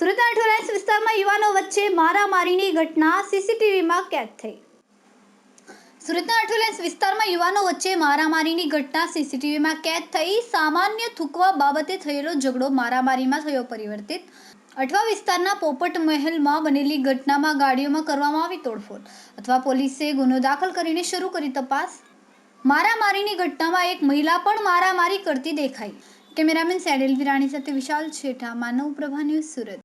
Heights વિસ્તારમાં યુવાનો વચ્ચે મારામારીની ઘટના સીસીટીવીમાં કેદ થઈ. સુરતના અઠવાલેન્સ વિસ્તારમાં યુવાનો વચ્ચે મારામારીની ઘટના સીસીટીવીમાં કેદ થઈ. સામાન્ય થૂકવા બાબતે થયેલો ઝઘડો મારામારીમાં થયો પરિવર્તિત. અઠવા વિસ્તારના પોપટ મહેલમાં બનેલી ઘટનામાં ગાડીઓમાં કરવામાં આવી તોડફોડ અથવા પોલીસે ગુનો દાખલ કરીને શરૂ કરી તપાસ. મારામારીની ઘટનામાં એક મહિલા પણ મારામારી કરતી દેખાઈ. કેમેરામેન સેડેલ વિરાણી સાથે વિશાલ છેઠા, માનવ પ્રભા ન્યૂઝ સુરત.